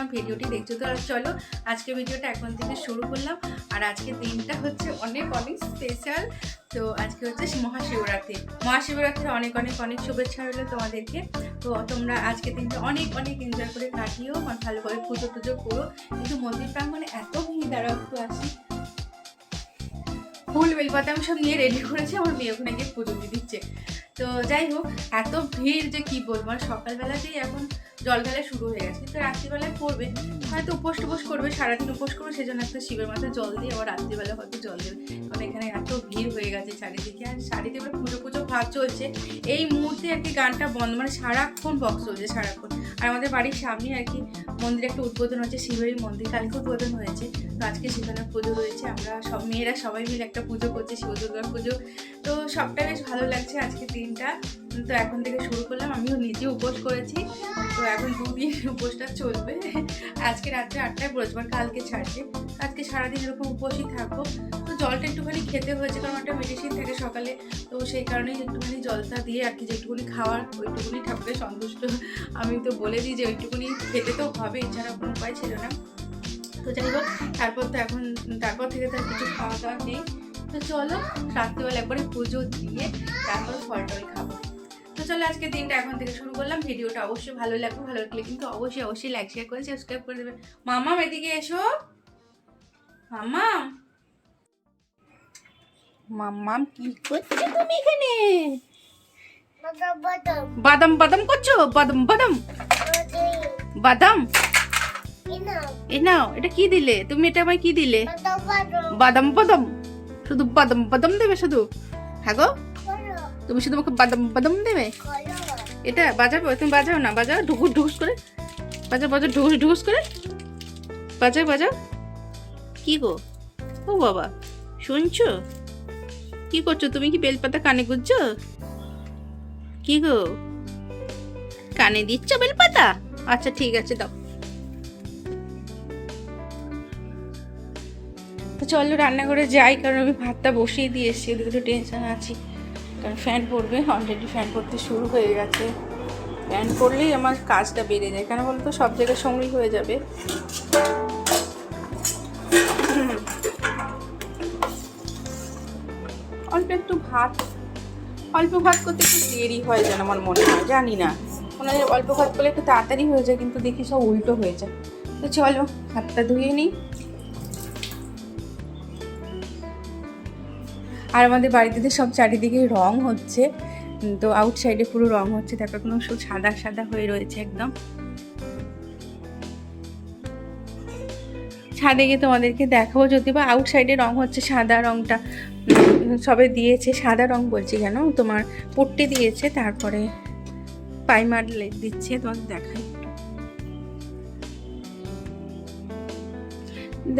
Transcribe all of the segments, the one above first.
আমার ভিডিওটি দেখছ তো? চলো আজকে ভিডিওটা এখন থেকে শুরু করলাম। আর আজকে দিনটা হচ্ছে অনেক অনেক স্পেশাল তো আজকে হচ্ছে মহাশিবরাত্রি। মহাশিবরাত্রির অনেক অনেক অনেক শুভেচ্ছা রইল তোমাদেরকে। তো তোমরা আজকে দিনটা অনেক অনেক এনজয় করে কাটিও ভালো করে পুজো টুজো করো। কিন্তু মন্দির প্রাঙ্গণে এত ভিড় দাঁড়াও একটু আসি। ফুল বেলপাতা আমি সব নিয়ে রেডি করেছি, আমার মেয়ে ওখানে গিয়ে পুজো দিয়ে দিচ্ছে। তো যাই হোক, এত ভিড় যে কি বলব? সকালবেলাতেই এখন জল ঢালা শুরু হয়ে গেছে। কিন্তু রাত্রিবেলায় পড়বে হয়তো উপোস টুপোস করবে, সারাদিন উপোস করবে, সেজন্য একটা শিবের মাথায় জল দিয়ে আবার রাত্রিবেলা হয়তো জল দেবে। কারণ এখানে এত ভিড় হয়ে গেছে চারিদিকে, আর চারিদিকে পুজো পুজো ভাব চলছে। এই মুহূর্তে আর কি গানটা বন্ধ মানে সারাক্ষণ বক্স চলছে, সারাক্ষণ। আর আমাদের বাড়ির সামনে আর কি মন্দিরে একটা উদ্বোধন হচ্ছে শিবের মন্দির, কালকে উদ্বোধন হয়েছে। তো আজকে সেখানে পুজো রয়েছে আমরা সব মেয়েরা সবাই মিলে একটা পুজো করছি শিব দুর্গা পুজো। তো সবটা বেশ ভালো লাগছে আজকে দিনটা। তো এখন থেকে শুরু করলাম। আমিও নিজে উপোস করেছি। তো এখন দুদিন উপোসটা চলবে। আজকে রাত্রে আটটায় বলেছি আর কালকে ছাড়ছে। আজকে সারাদিন এরকম উপোসই থাকব। তো জলটা একটুখানি খেতে হয়েছে, কারণ একটা মেডিসিন থাকে সকালে। তো সেই কারণেই একটুখানি জলটা দিয়ে আর কি যেটুকুনি খাওয়ার, ওইটুকুনি ঠাকুরের সন্তুষ্ট। আমি তো বলে দিই যে ওইটুকুনি খেতে তো হবে এছাড়া কোনো উপায় ছিল না। তো যাই হোক, তারপর তো এখন, তারপর থেকে তো আর কিছু খাওয়া দাওয়া নেই। তো চলো, রাত্রিবেলা একবারে পুজো দিয়ে তারপর ফল টল খাব। চলো আজকে দিনটা এখন থেকে শুরু করলাম। ভিডিওটা অবশ্যই ভালো লাগবে, ভালো লাগলে কিন্তু অবশ্যই অবশ্যই লাইক শেয়ার করে সাবস্ক্রাইব করে দেবে। মামাম, এদিকে এসো। কি করছ তুমি এখানে? বাদাম বাদাম করছ? বাদাম বাদাম। বাদাম? এ নাও, এটা কি দিলে? তুমি এটা আমায় কি দিলে? বাদাম বাদাম। শুধু বাদাম বাদাম দেবে শুধু। হ্যাঁ গো। তুমি শুধু আমাকে বাদাম বাদাম দেবে? এটা বাজাবো? তুমি বাজাও না বাজাও ঢুকুস ঢুকুস করে। বাজাও বাজাও ঢুকুস ঢুকুস করে। বাজাও বাজাও। কি গো? ও বাবা শুনছো? কি করছ? তুমি কি বেলপাতা কানে গুজছো? কি গো? কানে দিচ্ছ বেলপাতা? আচ্ছা ঠিক আছে দাও। চলো রান্নাঘরে যাই কারণ আমি ভাতটা বসিয়ে দিয়ে এসেছি ওদিকে একটু টেনশন আছি। কারণ ফ্যান পড়বে অলরেডি ফ্যান পড়তে শুরু হয়ে গেছে। ফ্যান পড়লেই আমার কাজটা বেড়ে যায়। কেন বলতো? সব জায়গায় সঙ্গেই হয়ে যাবে। অল্প একটু ভাত, অল্প ভাত করতে একটু দেরি হয় যেন আমার মনে হয়, জানি না। ওনাদের অল্প ভাত করলে একটু তাড়াতাড়ি হয়ে যায়, কিন্তু দেখি সব উল্টো হয়ে যায়। তো চলো হাতটা ধুয়ে নিই। আর আমাদের বাড়িতে তো সব চারিদিকে রং হচ্ছে তো আউটসাইডে পুরো রং হচ্ছে, তারপর কোনো সব সাদা সাদা হয়ে রয়েছে একদম। ছাদে গিয়ে তোমাদেরকে দেখাবো, যদি বা আউটসাইডে রং হচ্ছে সাদা রংটা সবে দিয়েছে, সাদা রং বলছি কেন, তোমার পট্টি দিয়েছে, তারপরে পাইমার দিচ্ছে তোমাকে দেখাই।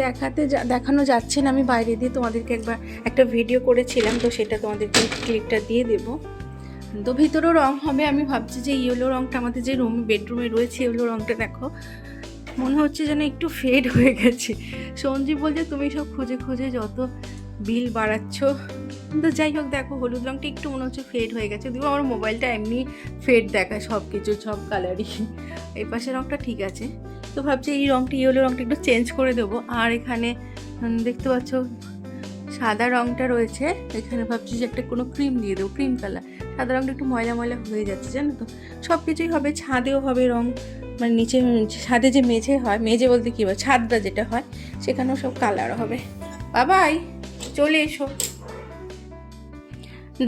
দেখাতে দেখানো যাচ্ছে না। আমি বাইরে দিয়ে তোমাদেরকে একবার একটা ভিডিও করেছিলাম, তো সেটা তোমাদেরকে ক্লিপটা দিয়ে দেব। তো ভিতরেও রং হবে, আমি ভাবছি যে ইয়েলো রংটা আমাদের যে রুম বেডরুমে রয়েছে ইয়েলো রংটা, দেখো। মনে হচ্ছে যেন একটু ফেড হয়ে গেছে। সঞ্জীব বলছে, তুমি সব খুঁজে খুঁজে যত বিল বাড়াচ্ছ। তো যাই হোক, দেখো, হলুদ রংটা একটু মনে হচ্ছে ফেড হয়ে গেছে। দেখো আমার মোবাইলটা এমনি ফেড দেখায় সব কিছু সব কালারই এই পাশের রংটা ঠিক আছে। তো ভাবছি এই রঙটি ইয়েলো রংটা একটু চেঞ্জ করে দেবো। আর এখানে দেখতে পাচ্ছ, সাদা রঙটা রয়েছে। এখানে ভাবছি যে একটা কোনো ক্রিম দিয়ে দেবো, ক্রিম কালার। সাদা রঙটা একটু ময়লা ময়লা হয়ে যাচ্ছে, জানো তো? সব কিছুই হবে, ছাদেও হবে রং মানে নিচে, ছাদে যে মেঝে হয়, মেঝে বলতে কী বল? ছাদটা যেটা হয়, সেখানেও সব কালার হবে। বাবাই চলে এসো।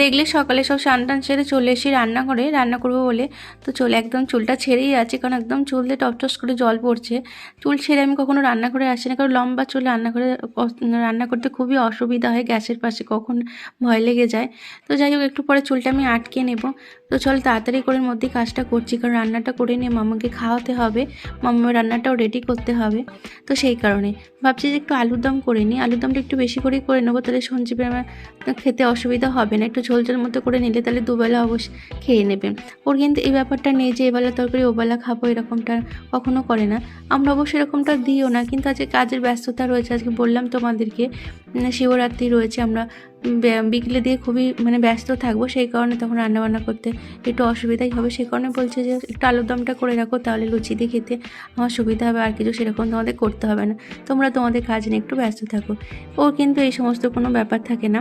দেখলে সকালে সব টান সেরে চলে এসে রান্না করে রান্না করব বলে তো চলে একদম চুলটা ছেড়েই আছে কারণ একদম চুল দিয়ে টপটস করে জল পড়ছে। চুল ছেড়ে আমি কখনো রান্না করে আসি না, কারণ লম্বা চুল রান্না করে রান্না করতে খুবই অসুবিধা হয় গ্যাসের পাশে, কখন ভয় লেগে যায়। তো যাই হোক, একটু পরে চুলটা আমি আটকে নেব। তো চল তাড়াতাড়ি করে মধ্যেই কাজটা করছি, কারণ রান্নাটা করে নিয়ে মামাকে খাওয়াতে হবে, মামার রান্নাটাও রেডি করতে হবে। তো সেই কারণে ভাবছি যে একটু আলুর দম করে নিই, আলুর দমটা একটু বেশি করেই করে নেব, তাহলে সঞ্জীবের আমার খেতে অসুবিধা হবে না, একটু ঝোল ঝোল মতো করে নিলে তাহলে দুবেলা অবশ্য খেয়ে নেবে। ওর কিন্তু এই ব্যাপারটা নেই যে এবেলা তরকারি ওবেলা খাব এরকমটা কখনো করে না। আমরা অবশ্য এরকমটা দিও না, কিন্তু আজকে কাজের ব্যস্ততা রয়েছে, আজকে বললাম তোমাদেরকে শিবরাত্রি রয়েছে, আমরা বিকেলে দিয়ে খুবই মানে ব্যস্ত থাকব, সেই কারণে তখন রান্নাবান্না করতে একটু অসুবিধাই হবে। সেই কারণে বলছে যে, একটু আলুর দমটা করে রাখো, তাহলে লুচি দিয়ে খেতে আমার সুবিধা হবে, আর কিছু সেরকম তোমাদের করতে হবে না। তোমরা তোমাদের কাজ নিয়ে একটু ব্যস্ত থাকো। ও কিন্তু এই সমস্ত কোনো ব্যাপার থাকে না,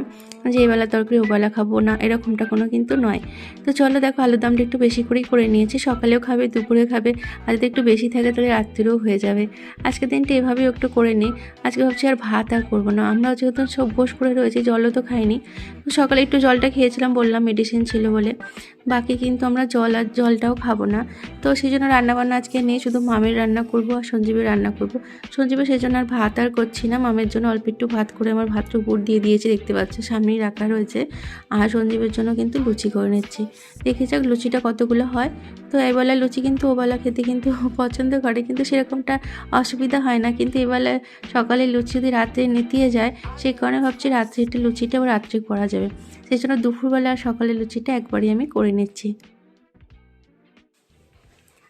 যে এবেলা তরকারি, ওবেলা খাব না, এরকমটা কোনো কিন্তু নয়। তো চলো দেখো, আলুর দমটা একটু বেশি করেই করে নিয়েছি, সকালেও খাবে দুপুরে খাবে, আর যদি একটু বেশি থাকে তাহলে রাত্রিরেও হয়ে যাবে। আজকে দিনটা এভাবেই একটু করে নিই। আজকে ভাবছি আর ভাত আর করব না আমরা যেহেতু সব বোস পড়ে রয়েছে জলও তো খাইনি। সকালে একটু জলটা খেয়েছিলাম, বললাম মেডিসিন ছিল বলে। বাকি কিন্তু আমরা জল আর জলটাও খাব না। তো সেই জন্য রান্নাবান্না আজকে নেই, শুধু মামের রান্না করব আর সঞ্জীবের রান্না করব। সঞ্জীবের সেই জন্য আর ভাত আর করছি না, মামের জন্য অল্প একটু ভাত করে আমার ভাতটা উপর দিয়ে দিয়েছি, দেখতে পাচ্ছ সামনেই রাখা রয়েছে। আর সঞ্জীবের জন্য কিন্তু লুচি করে নিচ্ছি। দেখে যাক লুচিটা কতগুলো হয়। তো এবেলা লুচি কিন্তু ওবেলা খেতে কিন্তু পছন্দ করে, কিন্তু সেরকমটা অসুবিধা হয় না। কিন্তু এবেলা সকালে লুচি যদি রাত্রে নিতিয়ে যায় সেই কারণে ভাবছি রাত্রে একটু লুচিটা রাত্রে করা যাবে। সেই জন্য দুপুরবেলা আর সকালে লুচিটা একবারই আমি করে নিচ্ছি।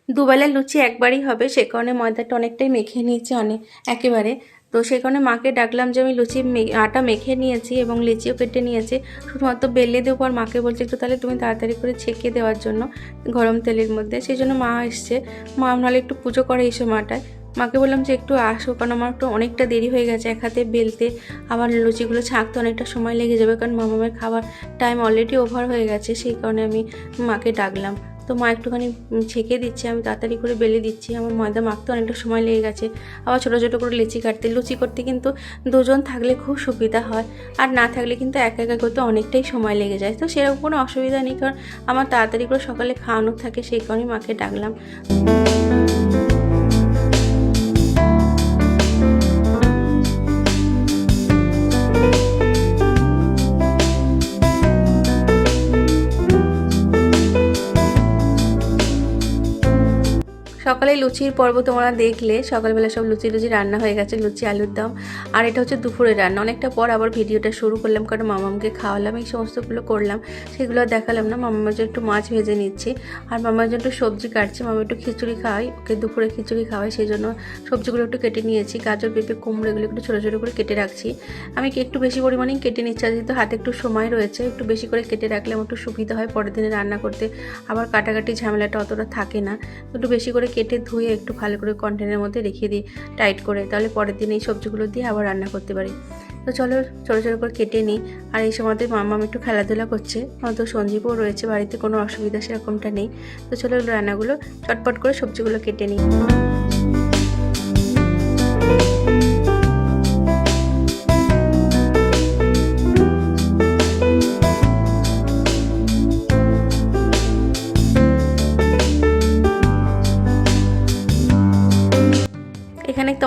দুবেলা লুচি একবারই হবে, সে কারণে ময়দাটা অনেকটাই মেখে নিয়েছি অনেক, একেবারে। তো সেই কারণে মাকে ডাকলাম যে আমি লুচি আটা মেখে নিয়েছি এবং লিচিও কেটে নিয়েছি। শুধুমাত্র বেলে দেবো আর মাকে বলছে একটু তাহলে তুমি তাড়াতাড়ি করে ছেঁকে দেওয়ার জন্য গরম তেলের মধ্যে। সেই জন্য মা এসছে। মা নাহলে একটু পুজো করে এই সময়টায় মাকে বললাম যে একটু আসো, কারণ আমার একটু অনেকটা দেরি হয়ে গেছে এক হাতে বেলতে। আবার লুচিগুলো ছাঁকতে অনেকটা সময় লেগে যাবে, কারণ মামামের খাবার টাইম অলরেডি ওভার হয়ে গেছে, সেই কারণে আমি মাকে ডাকলাম। তো মা একটুখানি ছেঁকে দিচ্ছে, আমি তাড়াতাড়ি করে বেলে দিচ্ছি। আমার ময়দা মাখতে অনেকটা সময় লেগে গেছে। আবার ছোটো ছোটো করে লুচি কাটতে, লুচি করতে কিন্তু দুজন থাকলে খুব সুবিধা হয়, আর না থাকলে কিন্তু একা একা করতে অনেকটাই সময় লেগে যায়। তো সেরকম কোনো অসুবিধা নেই, কারণ আমার তাড়াতাড়ি করে সকালে খাওয়ানো থাকে, সেই কারণেই মাকে ডাকলাম। লুচির পর্ব তোমরা দেখলে, সকালবেলা সব লুচি লুচি রান্না হয়ে গেছে, লুচি, আলুর দম। আর এটা হচ্ছে দুপুরের রান্না। অনেকটা পর আবার ভিডিওটা শুরু করলাম, কারণ মামামকে খাওয়ালাম, এই সমস্তগুলো করলাম। সেগুলো দেখালাম না মামার জন্য একটু মাছ ভেজে নিচ্ছি। আর মামার জন্য একটু সবজি কাটছি মামা একটু খিচুড়ি খাওয়াই ওকে দুপুরে খিচুড়ি খাওয়াই সেই জন্য সবজিগুলো একটু কেটে নিয়েছি। গাজর, পেঁপে, কুমড়ো, এগুলো একটু ছোটো ছোটো করে কেটে রাখছি। আমি একটু বেশি পরিমাণেই কেটে নিচ্ছি যেহেতু হাতে একটু সময় রয়েছে, একটু বেশি করে কেটে রাখলে আমার একটু সুবিধা হয় পরের দিনে রান্না করতে। আবার কাটাকাটি ঝামেলাটা অতটা থাকে না, একটু বেশি করে কেটে ধুয়ে একটু ভালো করে কন্টেনারের মধ্যে রেখে দিই টাইট করে। তাহলে পরের দিন এই সবজিগুলো দিয়ে আবার রান্না করতে পারি। তো চলো, ছোটো ছোটো করে কেটে নিই। আর এই সময় মামাম একটু খেলাধুলা করছে। তো সঞ্জীবও রয়েছে, বাড়িতে কোনো অসুবিধা সেরকমটা নেই। তো চলো, রান্নাগুলো চটপট করে সবজিগুলো কেটে নিই।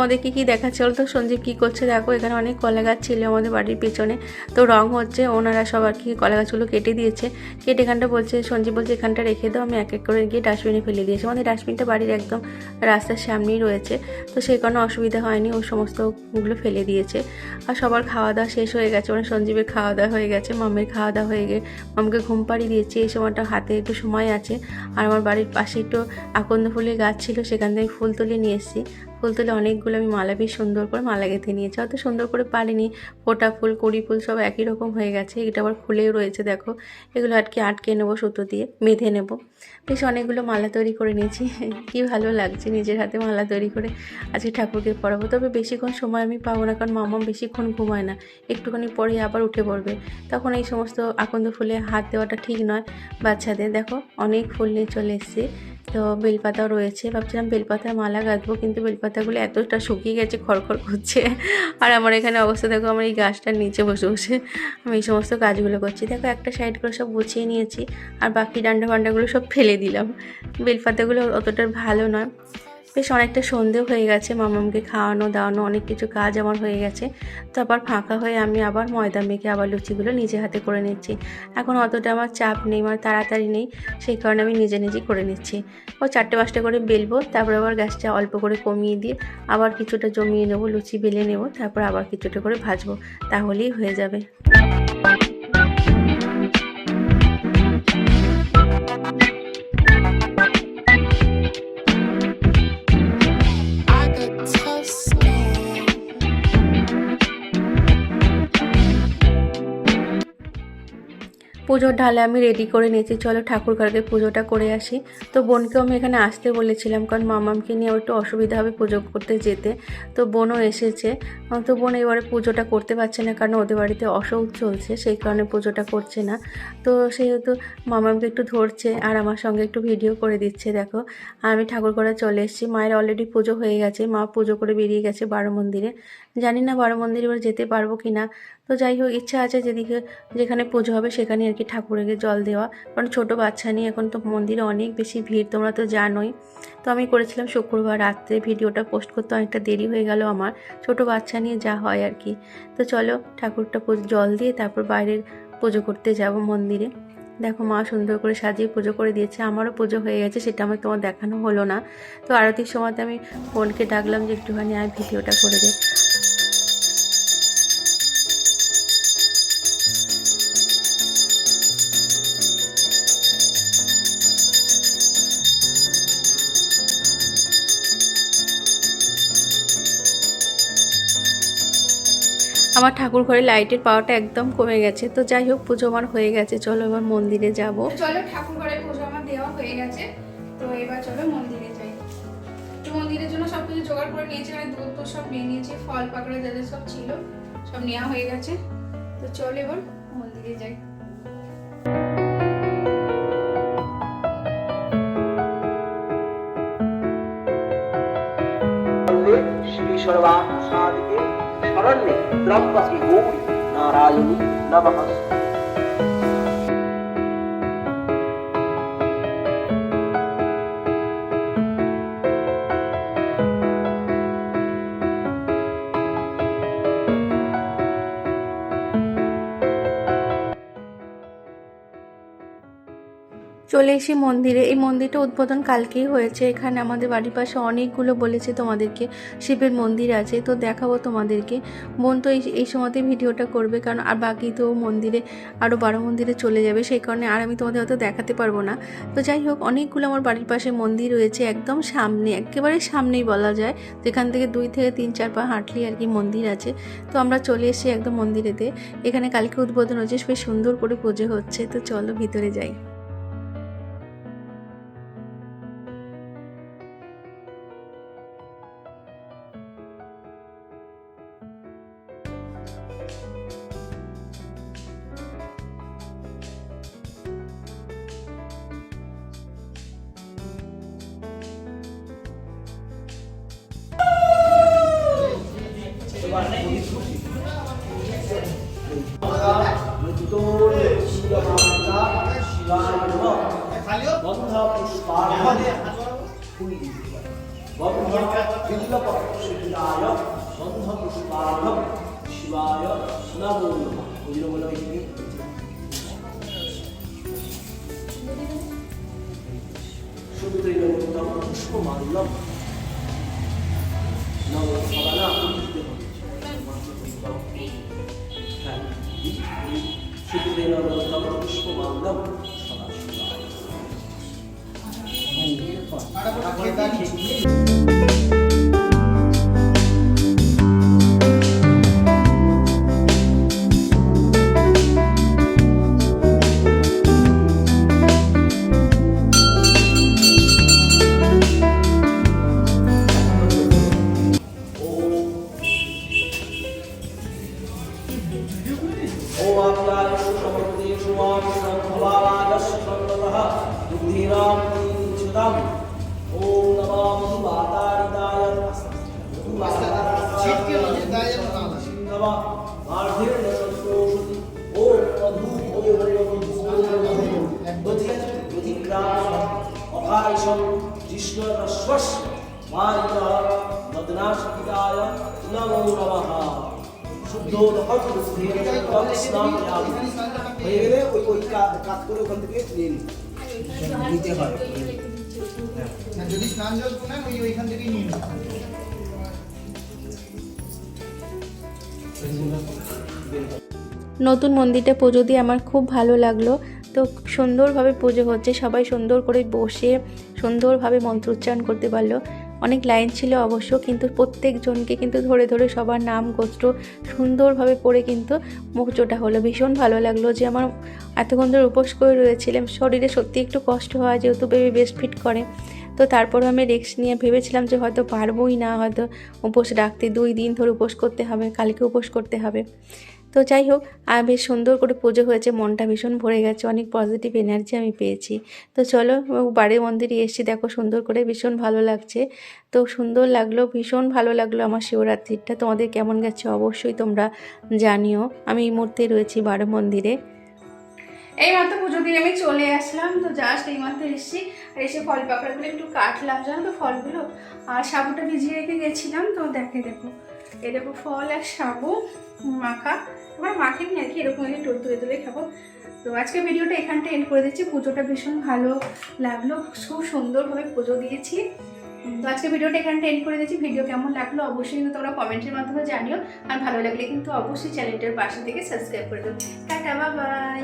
তোমাদেরকে কি দেখাচ্ছে বলতো? সঞ্জীব কী করছে দেখো, এখানে অনেক কলা গাছ ছিল আমাদের বাড়ির পেছনে। তো রং হচ্ছে ওনারা সব আর কি কলা গাছগুলো কেটে দিয়েছে। কেটে এখানটা বলছে, সঞ্জীব বলছে, এখানটা রেখে দাও, আমি এক এক করে গিয়ে ডাস্টবিনে ফেলে দিয়েছি। আমাদের ডাস্টবিনটা বাড়ির একদম রাস্তার সামনেই রয়েছে। তো সেই কারণে অসুবিধা হয়নি, ও সমস্তগুলো ফেলে দিয়েছে। আর সবার খাওয়া দাওয়া শেষ হয়ে গেছে মানে সঞ্জীবের খাওয়া দাওয়া হয়ে গেছে মামের খাওয়া দাওয়া হয়ে গিয়ে মামকে ঘুম পাড়িয়ে দিয়েছি। এই সময়টা হাতে একটু সময় আছে। আর আমার বাড়ির পাশে একটু আকন্দ ফুলের গাছ ছিল, সেখান থেকে ফুল তুলে নিয়ে এসেছি। ফুল তুলে অনেকগুলো আমি মালা বেশ সুন্দর করে মালা গেঁথে নিয়েছি। অত সুন্দর করে পারিনি। ফোটা ফুল, কুড়ি ফুল সব একই রকম হয়ে গেছে। এটা আবার খুলেও রয়েছে, দেখো। এগুলো আটকে আটকে নেব, সুতো দিয়ে বেঁধে নেব। বেশ অনেকগুলো মালা তৈরি করে নিয়েছি। কি ভালো লাগছে নিজের হাতে মালা তৈরি করে আজকে ঠাকুরকে পড়াবো তবে বেশিক্ষণ সময় আমি পাবো না, কারণ মামা বেশিক্ষণ ঘুমায় না। একটুখানি পরে আবার উঠে পড়বে। তখন এই সমস্ত আকন্দ ফুলে হাত দেওয়াটা ঠিক নয় বাচ্চাদের। দেখো, অনেক ফুল নিয়ে চলে এসেছি। তো বেলপাতাও রয়েছে। ভাবছিলাম বেলপাতার মালা গাঁথবো, কিন্তু বেলপাতাগুলো এতটা শুকিয়ে গেছে, খড়খড় করছে। আর আমার এখানে অবস্থা, দেখো আমার এই গাছটার নিচে বসে বসে আমি এই সমস্ত কাজগুলো করছি। দেখো একটা সাইড করে সব গুছিয়ে নিয়েছি, আর বাকি ডান্ডা ফান্ডাগুলো সব ফেলে দিলাম। বেলপাতাগুলো অতটা ভালো নয়। বেশ অনেকটা সন্ধেও হয়ে গেছে, মামামকে খাওয়ানো, দাওয়ানো, অনেক কিছু কাজ আমার হয়ে গেছে। তারপর ফাঁকা হয়ে আমি আবার ময়দা মেখে আবার লুচিগুলো নিজে হাতে করে নিচ্ছি। এখন অতটা আমার চাপ নেই মানে তাড়াতাড়ি নেই, সেই কারণে আমি নিজে নিজেই করে নিচ্ছি। ও চারটে পাঁচটা করে বেলবো, তারপর আবার গ্যাসটা অল্প করে কমিয়ে দিয়ে আবার কিছুটা জমিয়ে নেব, লুচি বেলে নেব, তারপর আবার কিছুটা করে ভাজবো, তাহলেই হয়ে যাবে। পুজোর ঢালে আমি রেডি করে নিয়েছি। চলো ঠাকুর ঘরকে পুজোটা করে আসি। তো বোনকেও আমি এখানে আসতে বলেছিলাম কারণ মামামকে নিয়ে একটু অসুবিধা হবে পুজো করতে যেতে। তো বোনও এসেছে। তো বোন এবারে পুজোটা করতে পারছে না কারণ ওদের বাড়িতে অসুখ চলছে, সেই কারণে পুজোটা করছে না। তো সেহেতু মামামকে একটু ধরছে আর আমার সঙ্গে একটু ভিডিও করে দিচ্ছে, দেখো। আমি ঠাকুর ঘরে চলে এসেছি। মায়ের অলরেডি পুজো হয়ে গেছে। মা পুজো করে বেরিয়ে গেছে বারো মন্দিরে। জানি না বারো মন্দিরে এবার যেতে পারব কি না তো যাই হোক, ইচ্ছা আছে যেদিকে যেখানে পুজো হবে সেখানে আর কি ঠাকুরকে জল দেওয়া। কারণ ছোটো বাচ্চা নিয়ে এখন তো মন্দিরে অনেক বেশি ভিড়, তোমরা তো জানোই। তো আমি করেছিলাম শুক্রবার রাত্রে ভিডিওটা পোস্ট করতে, অনেকটা দেরি হয়ে গেল আমার। ছোটো বাচ্চা নিয়ে যা হয় আর কি। তো চলো ঠাকুরটা জল দিয়ে তারপর বাইরের পুজো করতে যাব মন্দিরে। দেখো মা সুন্দর করে সাজিয়ে পুজো করে দিয়েছে, আমারও পুজো হয়ে গেছে, সেটা আমার তোমার দেখানো হলো না। তো আরতির সময়তে আমি বোনকে ডাকলাম যে একটুখানি আর ভিডিওটা করে দে। আমার ঠাকুর ঘরে লাইটের পাওয়াটা একদম কমে গেছে। তো যাই হোক পুজো আমার হয়ে গেছে। চলো এবার মন্দিরে যাব। চলো ঠাকুর ঘরে পুজো আমার দেওয়া হয়ে গেছে। তো এবার চলো মন্দিরে যাই। তো মন্দিরের জন্য সব কিছু জোগাড় করে নিয়েছি। মানে দুধ তো সব নিয়ে নিয়েছি ফল পাকড়া যাদের সব ছিল সব নেওয়া হয়ে গেছে। তো চলো এবার মন্দিরে যাই। শ্রী সর্বাত্মসাদিকে ధరణి ద్రంపసి భూమి నారాయణి నమస్తే চলে এসে মন্দিরে, এই মন্দিরটা উদ্বোধন কালকেই হয়েছে। এখানে আমাদের বাড়ির পাশে অনেকগুলো বলেছে তোমাদেরকে, শিবের মন্দির আছে, তো দেখাবো তোমাদেরকে। বোন তো এই সময়তে ভিডিওটা করবে, কারণ আর বাকি তো মন্দিরে আরও বারো মন্দিরে চলে যাবে, সেই কারণে আর আমি তোমাদের হয়তো দেখাতে পারব না। তো যাই হোক, অনেকগুলো আমার বাড়ির পাশে মন্দির রয়েছে, একদম সামনে, একেবারে সামনেই বলা যায়। যেখান থেকে দুই থেকে তিন চার পা হাঁটলেই আর কি মন্দির আছে। তো আমরা চলে এসেছি একদম মন্দিরেতে। এখানে কালকে উদ্বোধন হচ্ছে বেশ সুন্দর করে পুজো হচ্ছে, তো চলো ভিতরে যাই। শিবায় নমো নমঃ ওই জন্য বলে ওই সুদ্রৈনমুক্তম পুষ্পমাল্যম নব সবানা সুদ্রৈনমুক্তম পুষ্পমাল্যম সদা শিবায় शुश्रुवामिषं भवावादश्वन्दः बुद्धिरां छुदम् ॐ नमामि वातारिताय अभायशं जिष्णरश्वस् मारितः मदनाशिताय नमो नमः शुद्धोदहं बुद्धेन तत्स्नायामि ওই কাজ করে ওখান থেকে নিয়ে নিতে হয়। যদি স্নান জল নেন ওই ওইখান থেকেই নিয়ে নতুন মন্দিরটা পুজো দিয়ে আমার খুব ভালো লাগল। তো সুন্দরভাবে পুজো হচ্ছে সবাই সুন্দর করে বসে সুন্দরভাবে মন্ত্র উচ্চারণ করতে পারল। অনেক লাইন ছিল অবশ্য, কিন্তু প্রত্যেকজনকে কিন্তু ধরে ধরে সবার নাম গোত্র সুন্দরভাবে পড়ে কিন্তু মুখচোটা হলো। ভীষণ ভালো লাগল যে আমার এতক্ষণ ধরে উপোস করে রয়েছিলাম। শরীরে সত্যি একটু কষ্ট হয়, যেহেতু বেবি বেস্ট ফিট করে। তো তারপর আমি রিস্ক নিয়ে ভেবেছিলাম যে হয়তো পারবোই না, হয়তো উপোস রাখতে দুই দিন ধরে উপোস করতে হবে, কালকে উপোস করতে হবে। তো যাই হোক, আর বেশ সুন্দর করে পুজো হয়েছে, মনটা ভীষণ ভরে গেছে, অনেক পজিটিভ এনার্জি আমি পেয়েছি। তো চলো বাড়ির মন্দিরে এসেছি, দেখো সুন্দর করে ভীষণ ভালো লাগছে। তো সুন্দর লাগল, ভীষণ ভালো লাগল আমার শিবরাত্রিটা। তোমাদের কেমন গেছে অবশ্যই তোমরা জানিও। আমি এই মুহূর্তে রয়েছি বারো মন্দিরে। এই মাত্র পুজো দিয়ে আমি চলে আসলাম, তো জাস্ট এই মাত্র এসেছি। আর এসে ফল পাকড়াগুলো একটু কাটলাম, জানো তো ফলগুলো? আর সাবুটা ভিজিয়ে রেখে গেছিলাম, তো দেখে দেখো। দেখো ফল আর সাবু মাখা। এবার মাখিনি আর কি, এরকম আগে টোল তুলে তুলে খাব। তো আজকে ভিডিওটা এখানটা এন্ড করে দিচ্ছি। পুজোটা ভীষণ ভালো লাগল, খুব সুন্দরভাবে পুজো দিয়েছি। তো আজকে ভিডিওটা এখানটা এন্ড করে দিচ্ছি। ভিডিও কেমন লাগল অবশ্যই কিন্তু তোমরা কমেন্টের মাধ্যমে জানিও। আর ভালো লাগলে কিন্তু অবশ্যই চ্যানেলটার পাশে থেকে সাবস্ক্রাইব করে দেবো টাটা বাই